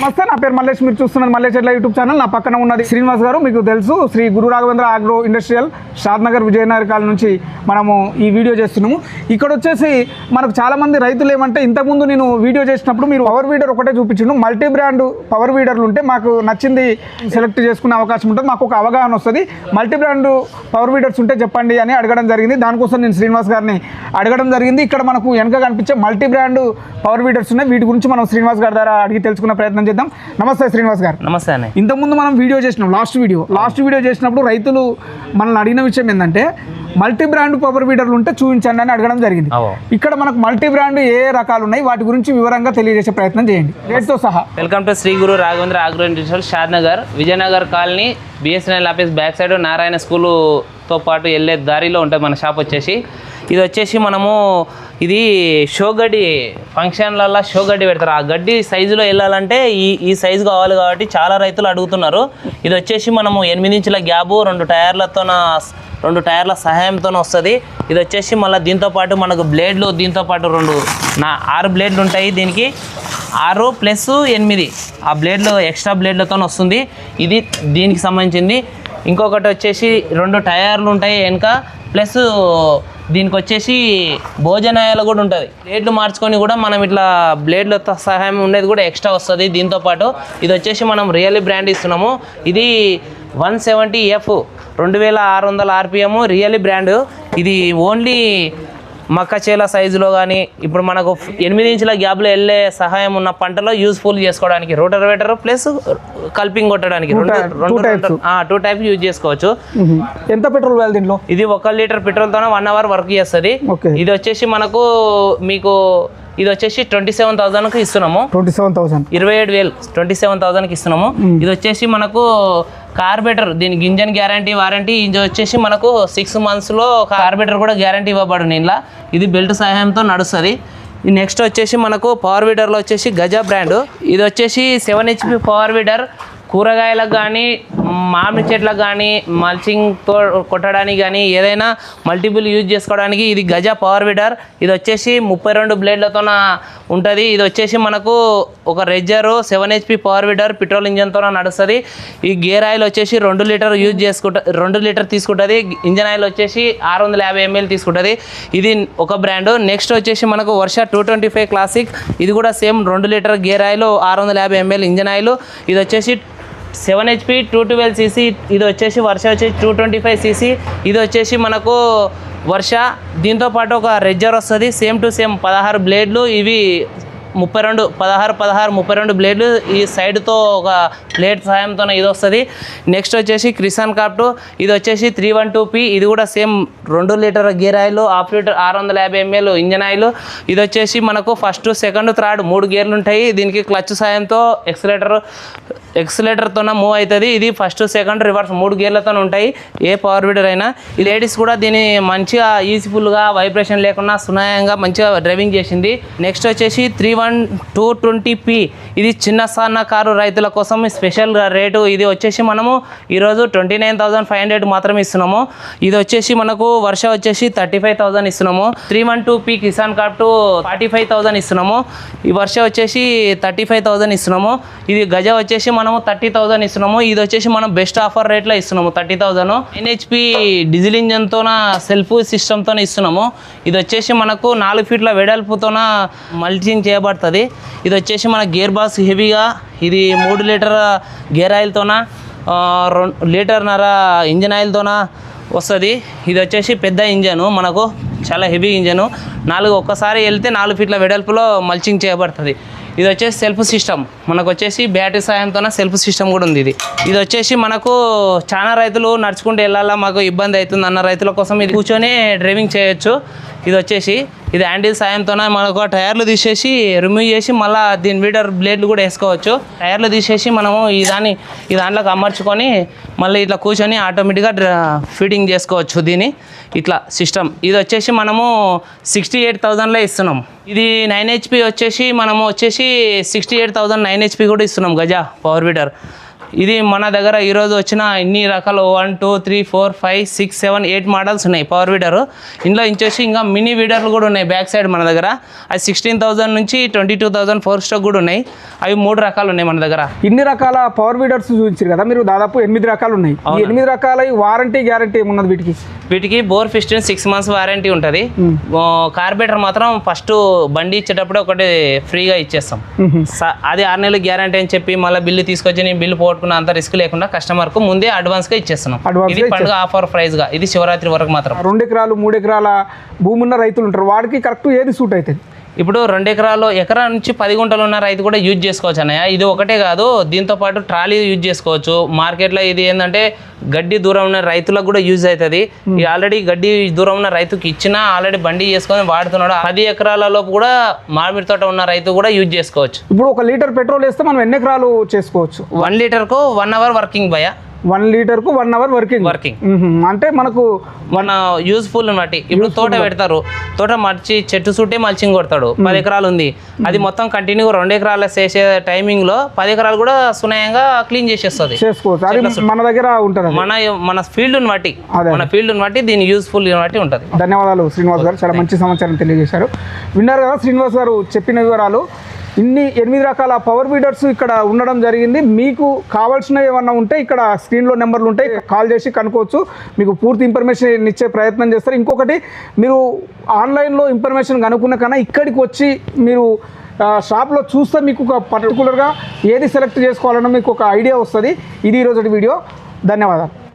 నమస్తే నా పేరు మల్లేష్. మీరు చూస్తున్నారు మల్లేష్ ఎట్లా యూట్యూబ్ ఛానల్. నా పక్కన ఉన్నది శ్రీనివాస్ గారు. మీకు తెలుసు Shri Guru Raghavendra agro industrial Shadnagar Vijayanagar కాల నుంచి మనము ఈ వీడియో చేస్తున్నాము. ఇక్కడ వచ్చేసి మనకు చాలామంది రైతులు ఏమంటే ఇంతకుముందు నేను వీడియో చేసినప్పుడు మీరు పవర్ వీడర్ ఒకటే చూపించిండు. మల్టీ బ్రాండ్ పవర్ వీడర్లు ఉంటే మాకు నచ్చింది సెలెక్ట్ చేసుకునే అవకాశం ఉంటుంది. మాకు ఒక అవగాహన వస్తుంది. మల్టీ బ్రాండ్ పవర్ వీడర్స్ ఉంటే చెప్పండి అని అడగడం జరిగింది. దానికోసం నేను శ్రీనివాస్ గారిని అడగడం జరిగింది. ఇక్కడ మనకు వెనక కనిపించే మల్టీ బ్రాండ్ పవర్ వీడర్స్ ఉన్నాయి. వీటి గురించి మనం శ్రీనివాస్ గారి ద్వారా అడిగి తెలుసుకునే ప్రయత్నం చేద్దాం. నమస్తే శ్రీనివాస్ గారు. నమస్తే అన్నయ్య. ఇంతకుముందు మనం వీడియో చేసినాం లాస్ట్ వీడియో. లాస్ట్ వీడియో చేసినప్పుడు రైతులు మనల్ని అడిగిన విషయం ఏంటంటే మల్టీ బ్రాండ్ పవర్ వీడర్లు ఉంటే చూపించండి అని అడగడం జరిగింది. ఇక్కడ మనకు మల్టీ బ్రాండ్ ఏ ఏ రకాలు ఉన్నాయి వాటి గురించి వివరంగా తెలియజేసే ప్రయత్నం చేయండి. రేట్తో సహా. Welcome to Sri Guru Raghavendra agro industrial Shadnagar Vijayanagar colony BSNL office back side Narayana స్కూలుతో పాటు వెళ్ళే దారిలో ఉంటుంది మన షాప్ వచ్చేసి. ఇది వచ్చేసి మనము ఇది షో గడ్డి ఫంక్షన్లలో షో గడ్డి పెడతారు. ఆ గడ్డి సైజులో వెళ్ళాలంటే ఈ ఈ సైజు కావాలి కాబట్టి చాలా రైతులు అడుగుతున్నారు. ఇది వచ్చేసి మనము ఎనిమిది ఇంచుల గ్యాబు రెండు టైర్లతో రెండు టైర్ల సహాయంతో వస్తుంది. ఇది వచ్చేసి మళ్ళీ దీంతో పాటు మనకు బ్లేడ్లు దీంతో పాటు రెండు నా ఆరు బ్లేడ్లు ఉంటాయి దీనికి. ఆరు ప్లస్ ఎనిమిది. ఆ బ్లేడ్లు ఎక్స్ట్రా బ్లేడ్లతో వస్తుంది. ఇది దీనికి సంబంధించింది. ఇంకొకటి వచ్చేసి రెండు టైర్లు ఉంటాయి వెనక. ప్లస్ దీనికి వచ్చేసి భోజనాయాలు కూడా ఉంటుంది. బ్లేడ్లు మార్చుకొని కూడా మనం ఇట్లా బ్లేడ్లతో సహాయం ఉండేది కూడా ఎక్స్ట్రా వస్తుంది. దీంతో పాటు ఇది వచ్చేసి మనం రియల్లీ బ్రాండ్ ఇస్తున్నాము. ఇది వన్ సెవెంటీ ఎఫ్ రెండు వేల ఆరు వందల ఆర్పిఎం రియల్లీ బ్రాండ్. ఇది ఓన్లీ మక్క చేల సైజులో కానీ ఇప్పుడు మనకు ఎనిమిది ఇంచుల గ్యాప్లో వెళ్ళే సహాయం ఉన్న పంటలో యూస్ఫుల్ చేసుకోవడానికి రోటర్ వేటర్ ప్లస్ కల్పింగ్ కొట్టడానికి. టూ టైప్ యూజ్ చేసుకోవచ్చు. ఎంత పెట్రోల్ వేయాలి దీంట్లో? ఇది ఒక లీటర్ పెట్రోల్తోనే వన్ అవర్ వర్క్ చేస్తుంది. ఇది వచ్చేసి మనకు మీకు ఇది వచ్చేసి ట్వంటీ సెవెన్ థౌసండ్కి ఇస్తున్నాము. ట్వంటీ సెవెన్ థౌసండ్ ఇరవై ఏడు వేలు ట్వంటీ సెవెన్ థౌసండ్కి ఇస్తున్నాము. ఇది వచ్చేసి మనకు కార్బేటర్ దీనికి ఇంజన్ గ్యారంటీ వారంటీ ఇంజన్ వచ్చేసి మనకు సిక్స్ మంత్స్లో కార్బేటర్ కూడా గ్యారంటీ ఇవ్వబడింది ఇలా ఇది బెల్ట్ సహాయంతో నడుస్తుంది. నెక్స్ట్ వచ్చేసి మనకు పవర్ వీడర్లో వచ్చేసి గజా బ్రాండ్. ఇది వచ్చేసి సెవెన్ హెచ్పి పవర్ వీడర్ కూరగాయలకు కానీ మామిడి చెట్లకు కానీ మల్చింగ్తో కొట్టడానికి కానీ ఏదైనా మల్టిపుల్ యూజ్ చేసుకోవడానికి ఇది గజ పవర్ వీడర్ ఇది వచ్చేసి ముప్పై రెండు బ్లేడ్లతో ఉంటుంది. ఇది వచ్చేసి మనకు ఒక రెజ్జరు seven HP power weeder petrol ఇంజన్తో నడుస్తుంది. ఈ గేర్ ఆయిల్ వచ్చేసి రెండు లీటర్ యూజ్ చేసుకుంటా రెండు లీటర్ తీసుకుంటుంది. ఇంజన్ ఆయిల్ వచ్చేసి ఆరు వందల యాభై ఎంఎల్ తీసుకుంటుంది. ఇది ఒక బ్రాండ్ నెక్స్ట్ వచ్చేసి మనకు Varsha two twenty five classic ఇది కూడా సేమ్ రెండు లీటర్ గేర్ ఆయిల్ ఆరు వందల యాభై ఎంఎల్ ఇంజన్ ఆయిల్. ఇది వచ్చేసి seven HP two twelve CC ఇది వచ్చేసి వర్ష వచ్చేసి టూ ట్వంటీ ఫైవ్ సీసీ. ఇది వచ్చేసి మనకు వర్ష దీంతో పాటు ఒక రెజ్జర్ వస్తుంది. సేమ్ టు సేమ్ పదహారు బ్లేడ్లు ఇవి ముప్పై రెండు పదహారు పదహారు ముప్పై రెండు బ్లేడ్లు ఈ సైడ్తో ఒక ప్లేట్ సహాయంతో ఇది వస్తుంది. నెక్స్ట్ వచ్చేసి క్రిసాన్ కాప్టు ఇది వచ్చేసి త్రీ వన్ టూ పి ఇది కూడా సేమ్ రెండు litre gear oil half litre ఆరు వందల యాభై ఎంఎల్ ఇంజన్ ఆయిల్. ఇది వచ్చేసి మనకు ఫస్ట్ సెకండ్ థర్డ్ మూడు గేర్లు ఉంటాయి. దీనికి క్లచ్ సాయంతో ఎక్సలేటర్ ఎక్సలేటర్తోనే మూవ్ అవుతుంది. ఇది ఫస్ట్ సెకండ్ రివర్స్ మూడు గేర్లతో ఉంటాయి. ఏ పవర్ వీడర్ అయినా. ఈ లేడీస్ కూడా దీన్ని మంచిగా ఈజీఫుల్గా వైబ్రేషన్ లేకుండా సునాయంగా మంచిగా డ్రైవింగ్ చేసింది. నెక్స్ట్ వచ్చేసి three one two twenty P ఇది చిన్న సన్న కారు రైతుల కోసం స్పెషల్ రేటు ఇది వచ్చేసి మనము ఈరోజు twenty nine thousand five hundred మాత్రమే ఇస్తున్నాము. ఇది వచ్చేసి మనకు వర్ష వచ్చేసి థర్టీ ఫైవ్ థౌసండ్ ఇస్తున్నాము. Three one two P Kisan corp to forty five thousand ఇస్తున్నాము. ఈ వర్ష వచ్చేసి థర్టీ ఫైవ్ థౌసండ్ ఇస్తున్నాము. ఇది గజ వచ్చేసి మనము థర్టీ థౌసండ్ ఇస్తున్నాము. ఇది వచ్చేసి మనం బెస్ట్ ఆఫర్ రేట్లో ఇస్తున్నాము థర్టీ థౌసండ్. ఎన్హెచ్పి డీజిల్ ఇంజన్తోన సెల్ఫ్ సిస్టమ్తో ఇస్తున్నాము. ఇది వచ్చేసి మనకు నాలుగు ఫీట్ల వెడల్పుతోన మల్చింగ్ చేయబడుతుంది. ఇది వచ్చేసి మన గేర్ బాక్స్ హెవీగా ఇది మూడు లీటర్ గేర్ ఆయిల్తోన రెండు లీటర్నర ఇంజన్ ఆయిల్తోన వస్తుంది. ఇది వచ్చేసి పెద్ద ఇంజను మనకు చాలా హెవీ ఇంజను. నాలుగు ఒక్కసారి వెళ్తే నాలుగు ఫీట్ల వెడల్పులో మల్చింగ్ చేయబడుతుంది. ఇది వచ్చేసి సెల్ఫ్ సిస్టమ్. మనకు వచ్చేసి బ్యాటరీ సాయంతోన సెల్ఫ్ సిస్టమ్ కూడా ఉంది ఇది. ఇది వచ్చేసి మనకు చాలా రైతులు నడుచుకుంటూ వెళ్ళాలా మాకు ఇబ్బంది అవుతుంది అన్న రైతుల కోసం ఇది కూర్చొని డ్రైవింగ్ చేయొచ్చు. ఇది వచ్చేసి ఇది హ్యాండిల్ సాయంతోనే మనకు టైర్లు తీసేసి రిమూవ్ చేసి మళ్ళీ దీని మీటర్ బ్లేడ్లు కూడా వేసుకోవచ్చు. టైర్లు తీసేసి మనము ఈ దాన్ని ఈ దాంట్లోకి అమర్చుకొని మళ్ళీ ఇట్లా కూర్చొని ఆటోమేటిక్గా ఫిట్టింగ్ చేసుకోవచ్చు దీన్ని. ఇట్లా సిస్టమ్ ఇది వచ్చేసి మనము సిక్స్టీ ఎయిట్ థౌజండ్లో ఇస్తున్నాం. ఇది నైన్ హెచ్పి వచ్చేసి మనము వచ్చేసి sixty eight thousand nine HP కూడా ఇస్తున్నాం గజా పవర్ వీడర్ ఇది మన దగ్గర ఈరోజు వచ్చిన ఇన్ని రకాలు one two three four five six seven eight models ఉన్నాయి. పవర్ వీడర్ ఇందులో ఇంకొచ్చి ఇంకా మినీ వీడర్లు కూడా ఉన్నాయి బ్యాక్ సైడ్ మన దగ్గర. అది సిక్స్టీన్ థౌసండ్ నుంచి twenty two thousand four stock కూడా ఉన్నాయి. అవి మూడు రకాలు ఉన్నాయి మన దగ్గర. ఇన్ని రకాల పవర్ వీడర్స్ చూపించారు కదా మీరు? దాదాపు ఎనిమిది రకాలు ఉన్నాయి. ఎనిమిది రకాల వారంటీ గ్యారంటీ ఏమున్నది వీటికి? వీటికి bore piston six months warranty ఉంటుంది. కార్బేటర్ మాత్రం ఫస్ట్ బండి ఇచ్చేటప్పుడు ఒకటి ఫ్రీగా ఇచ్చేస్తాం. అది ఆరు నెలలు గ్యారంటీ అని చెప్పి మళ్ళీ బిల్లు తీసుకొచ్చి నేను బిల్లు పోగొట్టుకున్న అంత రిస్క్ లేకుండా కస్టమర్కు ముందే అడ్వాన్స్గా ఇచ్చేస్తున్నాం ఇది పండుగ ఆఫర్ ప్రైస్గా ఇది శివరాత్రి వరకు మాత్రం. రెండు ఎకరాలు మూడు ఎకరాల భూమి ఉన్న రైతులు ఉంటారు. వాడికి కరెక్ట్ ఏది సూట్ అవుతుంది? ఇప్పుడు రెండు ఎకరాలు ఎకరా నుంచి పది గుంటలు ఉన్న రైతు కూడా యూజ్ చేసుకోవచ్చు అన్నయ్య. ఇది ఒకటే కాదు దీంతో పాటు ట్రాలీ యూజ్ చేసుకోవచ్చు. మార్కెట్లో ఇది ఏంటంటే గడ్డి దూరం ఉన్న రైతులకు కూడా యూజ్ అవుతుంది. ఆల్రెడీ గడ్డి దూరం ఉన్న రైతుకి ఇచ్చినా ఆల్రెడీ బండి చేసుకొని వాడుతున్నాడు. పది ఎకరాలలో కూడా మామిడి తోట ఉన్న రైతు కూడా యూజ్ చేసుకోవచ్చు. ఇప్పుడు ఒక లీటర్ పెట్రోల్ వేస్తే మనం ఎన్ని ఎకరాలు చేసుకోవచ్చు? వన్ లీటర్కు వన్ అవర్ వర్కింగ్ భయ వన్ లీటర్కు వన్ అవర్ వర్కింగ్. వర్కింగ్. అంటే మనకు మన యూజ్ఫుల్ బట్టి ఇప్పుడు తోట పెడతారు. తోట మర్చి చెట్టు చుట్టే మల్చింగ్ కొడతాడు. పది ఎకరాలు ఉంది. అది మొత్తం కంటిన్యూ రెండు ఎకరాలు చేసే టైమింగ్లో పది ఎకరాలు కూడా సునాయంగా క్లీన్ చేసేస్తుంది. చేసుకోవచ్చు. మన దగ్గర ఉంటుంది మన మన ఫీల్డ్ బట్టి. మన ఫీల్డ్ బట్టి దీని యూజ్ఫుల్ బట్టి ఉంటుంది. ధన్యవాదాలు శ్రీనివాస్ గారు. చాలా మంచి సమాచారం తెలియజేశారు. విన్నారు కదా శ్రీనివాస్ గారు చెప్పిన వివరాలు. ఇన్ని ఎనిమిది రకాల పవర్ వీడర్స్ ఇక్కడ ఉండడం జరిగింది. మీకు కావాల్సిన ఏమన్నా ఉంటే ఇక్కడ స్క్రీన్లో నెంబర్లు ఉంటాయి కాల్ చేసి కనుక్కోవచ్చు. మీకు పూర్తి ఇన్ఫర్మేషన్ ఇచ్చే ప్రయత్నం చేస్తారు. ఇంకొకటి మీరు ఆన్లైన్లో ఇన్ఫర్మేషన్ కనుక్కున్న కన్నా ఇక్కడికి వచ్చి మీరు షాప్లో చూస్తే మీకు ఒక పర్టికులర్గా ఏది సెలెక్ట్ చేసుకోవాలన్నా మీకు ఒక ఐడియా వస్తుంది. ఇది ఈరోజు వీడియో. ధన్యవాదాలు.